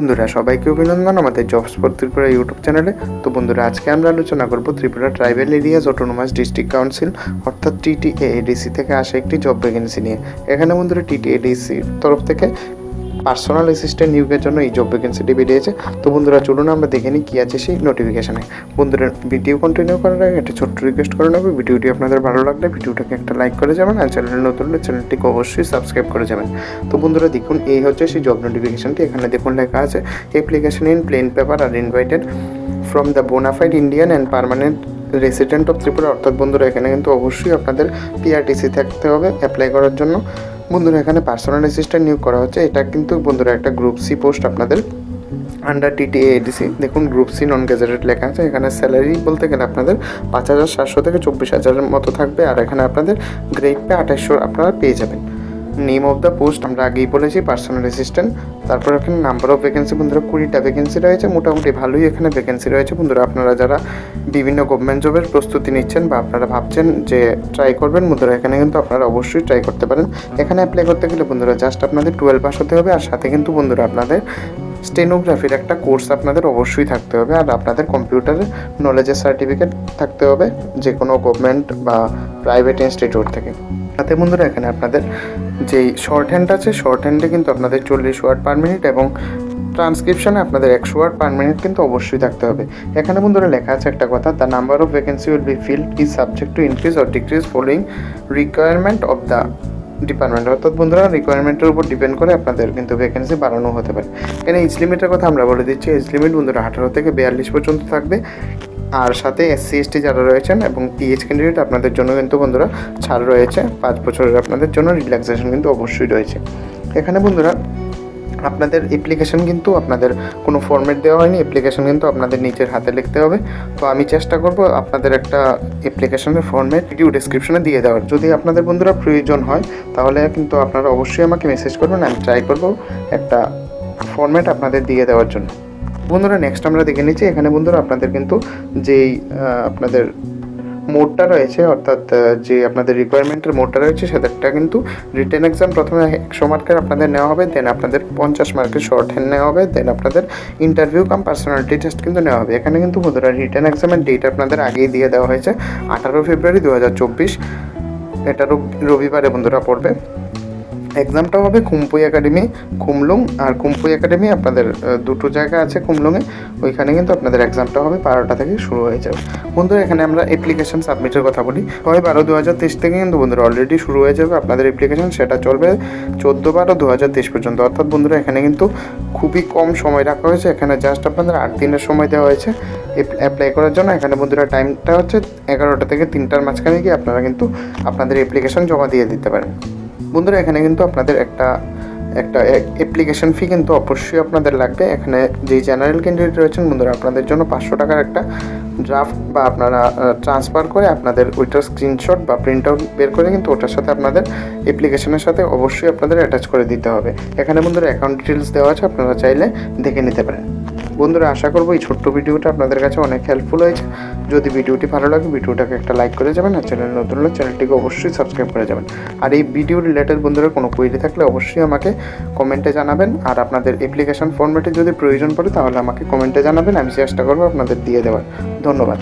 বন্ধুরা, সবাইকে অভিনন্দন আমাদের জবস ফর ত্রিপুরা ইউটিউব চ্যানেলে। তো বন্ধুরা, আজকে আমরা আলোচনা করব Tripura tribal areas autonomous district council, অর্থাৎ টিটিএডিসি থেকে আসা একটি জব ভ্যাকেন্সি নিয়ে। এখানে বন্ধুরা টিটিএডিসির তরফ থেকে পার্সোনাল অ্যাসিস্ট্যান্ট নিয়োগের জন্য এই জব ভ্যাকেন্সিটি বেরিয়েছে। তো বন্ধুরা, চলুন আমরা দেখে নিই কী আছে সেই নোটিফিকেশানে বন্ধুরা ভিডিও কন্টিনিউ করার আগে একটা ছোট্ট রিকোয়েস্ট করে নেব। ভিডিওটি আপনাদের ভালো লাগলে ভিডিওটাকে একটা লাইক করে যাবেন আর চ্যানেলে নতুন হলে চ্যানেলটিকে অবশ্যই সাবস্ক্রাইব করে যাবেন। তো বন্ধুরা, দেখুন, এই হচ্ছে সেই জব নোটিফিকেশানটি এখানে দেখুন লেখা আছে application in plain paper R invited from the bonafide Indian and permanent resident of Tripura অর্থাৎ বন্ধুরা, এখানে কিন্তু অবশ্যই আপনাদের পিআরটিসি থাকতে হবে অ্যাপ্লাই করার জন্য। বন্ধুরা, এখানে পার্সোনাল অ্যাসিস্ট্যান্ট নিয়োগ করা হচ্ছে। এটা কিন্তু বন্ধুরা একটা গ্রুপ সি পোস্ট আপনাদের আন্ডার টিটিএডিসি দেখুন গ্রুপ সি নন গ্যাজেটেড লেখা আছে। এখানে স্যালারি বলতে গেলে আপনাদের পাঁচ হাজার সাতশো থেকে চব্বিশ হাজারের মতো থাকবে। আর এখানে আপনাদের গ্রেড পে আঠাশশো আপনারা পেয়ে যাবেন। নেম অফ দ্য পোস্ট আমরা আগেই বলেছি পার্সোনাল অ্যাসিস্ট্যান্ট তারপর এখানে নাম্বার অফ ভ্যাকেন্সি বন্ধুরা, কুড়িটা ভ্যাকেন্সি রয়েছে, মোটামুটি ভালোই এখানে ভ্যাকেন্সি রয়েছে বন্ধুরা। আপনারা যারা বিভিন্ন গভর্নমেন্ট জবের প্রস্তুতি নিচ্ছেন বা আপনারা ভাবছেন যে ট্রাই করবেন, বন্ধুরা, এখানে কিন্তু আপনারা অবশ্যই ট্রাই করতে পারেন। এখানে অ্যাপ্লাই করতে গেলে বন্ধুরা জাস্ট আপনাদের টুয়েলভ পাস হতে হবে, আর সাথে কিন্তু বন্ধুরা আপনাদের স্টেনোগ্রাফির একটা কোর্স আপনাদের অবশ্যই থাকতে হবে, আর আপনাদের কম্পিউটারের নলেজের সার্টিফিকেট থাকতে হবে যে কোনো গভর্নমেন্ট বা প্রাইভেট ইনস্টিটিউট থেকে। সাথে বন্ধুরা, এখানে আপনাদের যেই শর্ট হ্যান্ড আছে শর্ট হ্যান্ডে কিন্তু আপনাদের চল্লিশ ওয়ার্ড পার মিনিট এবং ট্রান্সক্রিপশনে আপনাদের একশো ওয়ার্ড পার মিনিট কিন্তু অবশ্যই থাকতে হবে। এখানে বন্ধুরা লেখা আছে একটা কথা the number of vacancy will be filled is subject to increase or decrease following requirement of the department অর্থাৎ বন্ধুরা রিকোয়ারমেন্টের উপর ডিপেন্ড করে আপনাদের কিন্তু ভ্যাকেন্সি বাড়ানো হতে পারে। এখানে এজ লিমিটের কথা আমরা বলে দিচ্ছি। এজ লিমিট বন্ধুরা আঠারো থেকে বিয়াল্লিশ পর্যন্ত থাকবে। আর সাথে এসসি, এসটি যারা রয়েছেন এবং পিএইচ ক্যান্ডিডেট আপনাদের জন্য কিন্তু বন্ধুরা ছাড় রয়েছে। পাঁচ বছরের আপনাদের জন্য রিল্যাক্সেশন কিন্তু অবশ্যই রয়েছে। এখানে বন্ধুরা, আপনাদের অ্যাপ্লিকেশন কিন্তু আপনাদের কোনো ফর্মেট দেওয়া হয়নি। অ্যাপ্লিকেশন কিন্তু আপনাদের নিজের হাতে লিখতে হবে। তো আমি চেষ্টা করব আপনাদের একটা অ্যাপ্লিকেশনের ফর্মেট ভিডিও ডিসক্রিপশনে দিয়ে দেওয়ার। যদি আপনাদের বন্ধুরা প্রয়োজন হয়, তাহলে কিন্তু আপনারা অবশ্যই আমাকে মেসেজ করবেন। আমি ট্রাই করব একটা ফর্মেট আপনাদের দিয়ে দেওয়ার জন্য। বন্ধুরা নেক্সট আমরা দেখে নিচ্ছি। এখানে বন্ধুরা, আপনাদের কিন্তু যেই আপনাদের মোডটা রয়েছে, অর্থাৎ যে আপনাদের রিকোয়ারমেন্টের মোডটা রয়েছে সেটা কিন্তু রিটেন এক্সাম প্রথমে একশো মার্কের আপনাদের নেওয়া হবে দেন আপনাদের পঞ্চাশ মার্কের শর্ট হ্যান্ড নেওয়া হবে দেন আপনাদের ইন্টারভিউ কাম পার্সোনালিটি টেস্ট কিন্তু নেওয়া হবে। এখানে কিন্তু বন্ধুরা রিটেন এক্সামের ডেট আপনাদের আগেই দিয়ে দেওয়া হয়েছে, আঠারো ফেব্রুয়ারি দু হাজার চব্বিশ। এটা রবিবারে বন্ধুরা পড়বে। এক্সামটা হবে খুমপুই একাডেমি খুমলুং আর খুমপুই একাডেমি আপনাদের দুটো জায়গা আছে খুমলুংয়ে ওইখানে কিন্তু আপনাদের এক্সামটা হবে বারোটা থেকে শুরু হয়ে যাবে। বন্ধুরা, এখানে আমরা অ্যাপ্লিকেশন সাবমিটের কথা বলি। ছয় বারো দু হাজার তেইশ থেকে কিন্তু বন্ধুরা অলরেডি শুরু হয়ে যাবে আপনাদের অ্যাপ্লিকেশন সেটা চলবে চোদ্দ বারো দু হাজার তেইশ পর্যন্ত। অর্থাৎ বন্ধুরা, এখানে কিন্তু খুবই কম সময় রাখা হয়েছে। এখানে জাস্ট আপনাদের আট দিনের সময় দেওয়া হয়েছে। অ্যাপ্লাই করার জন্য এখানে বন্ধুরা টাইমটা হচ্ছে এগারোটা থেকে তিনটার মাঝখানে গিয়ে আপনারা কিন্তু আপনাদের অ্যাপ্লিকেশন জমা দিয়ে দিতে পারেন। বন্ধুরা, এখানে কিন্তু আপনাদের একটা একটা অ্যাপ্লিকেশন ফি কিন্তু অবশ্যই আপনাদের লাগবে। এখানে যেই জেনারেল ক্যান্ডিডেট রয়েছেন, বন্ধুরা, আপনাদের জন্য পাঁচশো টাকার একটা ড্রাফট বা আপনারা ট্রান্সফার করে আপনাদের ওইটার স্ক্রিনশট বা প্রিন্ট আউট বের করে কিন্তু ওটার সাথে আপনাদের অ্যাপ্লিকেশনের সাথে অবশ্যই আপনাদের অ্যাটাচ করে দিতে হবে। এখানে বন্ধুরা অ্যাকাউন্ট ডিটেলস দেওয়া আছে, আপনারা চাইলে দেখে নিতে পারেন। বন্ধুরা, আশা করব এই ছোট্ট ভিডিওটা আপনাদের কাছে অনেক হেল্পফুল হয়েছে। যদি ভিডিওটি ভালো লাগে, ভিডিওটাকে একটা লাইক করে যাবেন আর চ্যানেল নতুন হলে চ্যানেলটিকে অবশ্যই সাবস্ক্রাইব করে যাবেন। আর এই ভিডিও রিলেটেড বন্ধুরা, কোনো কোয়েরি থাকলে অবশ্যই আমাকে কমেন্টে জানাবেন। আর আপনাদের অ্যাপ্লিকেশন ফর্মেটে যদি প্রয়োজন পড়ে, তাহলে আমাকে কমেন্টে জানাবেন, আমি চেষ্টা করব আপনাদের দিয়ে দেওয়ার। ধন্যবাদ।